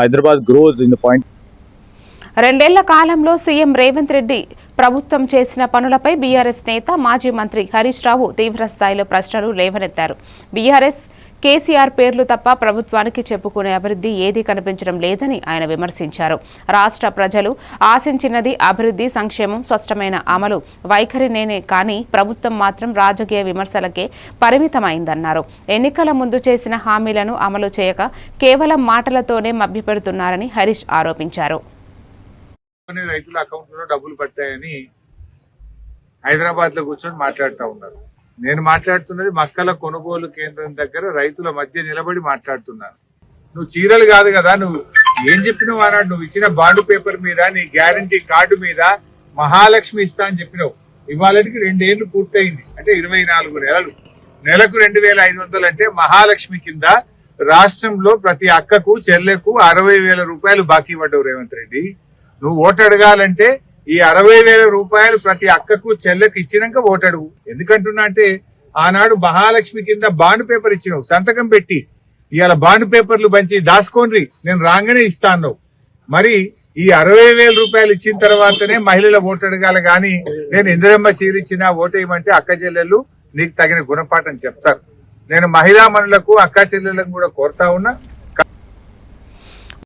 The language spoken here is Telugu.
Hyderabad growth in the point. రెండేళ్ళ కాలంలో సీఎం రేవంత్ రెడ్డి ప్రభుత్వం చేసిన పనులపై బీఆర్ఎస్ నేత మాజీ మంత్రి హరీష్ రావు తీవ్రస్థాయిలో ప్రశ్నలు లేవనెత్తారు. బీఆర్ఎస్ కేసీఆర్ పేర్లు తప్ప ప్రభుత్వానికి చెప్పుకునే అభివృద్ధి ఏదీ కనిపించడం లేదని ఆయన విమర్శించారు. రాష్ట్ర ప్రజలు ఆశించినది అభివృద్ధి సంక్షేమం స్పష్టమైన అమలు వైఖరినేనే కానీ ప్రభుత్వం మాత్రం రాజకీయ విమర్శలకే పరిమితమైందన్నారు. ఎన్నికల ముందు చేసిన హామీలను అమలు చేయక కేవలం మాటలతోనే మభ్యపెడుతున్నారని హరీష్ ఆరోపించారు. కొన్ని రైతుల అకౌంట్లో డబ్బులు పడతాయని హైదరాబాద్లో కూర్చొని మాట్లాడుతూ ఉన్నారు. నేను మాట్లాడుతున్నది మక్కల కొనుగోలు కేంద్రం దగ్గర రైతుల మధ్య నిలబడి మాట్లాడుతున్నాను నువ్వు చీరలు కాదు కదా నువ్వు ఏం చెప్పినావు అన్నాడు నువ్వు ఇచ్చిన బాండ్ పేపర్ మీద నీ గ్యారంటీ కార్డు మీద మహాలక్ష్మి ఇస్తా అని చెప్పినావు. ఇవాళకి రెండేళ్ళు పూర్తయింది. అంటే ఇరవై నాలుగు నెలలు. నెలకు రెండు వేల ఐదు వందలు అంటే మహాలక్ష్మి కింద రాష్ట్రంలో ప్రతి అక్కకు చెల్లెకు అరవై వేల రూపాయలు బాకీ పడ్డవు రేవంత్ రెడ్డి. నువ్వు ఓటు అడగాలంటే ఈ అరవై వేల రూపాయలు ప్రతి అక్కకు చెల్లెకు ఇచ్చినాక ఓటు అడుగు. ఎందుకంటున్నా అంటే ఆనాడు మహాలక్ష్మి కింద బాండ్ పేపర్ ఇచ్చినావు సంతకం పెట్టి. ఇవాళ బాండ్ పేపర్లు పంచి దాసుకోండి నేను రాగానే ఇస్తాను మరి ఈ అరవై వేల రూపాయలు ఇచ్చిన తర్వాతనే మహిళల ఓటు అడగాలి కానీ నేను ఇందిరమ్మ చీరిచ్చిన ఓటేయమంటే అక్క చెల్లెళ్ళు నీకు తగిన గుణపాఠం చెప్తారు. నేను మహిళా మనులకు అక్క చెల్లెళ్ళకు కూడా కోరుతా ఉన్నా.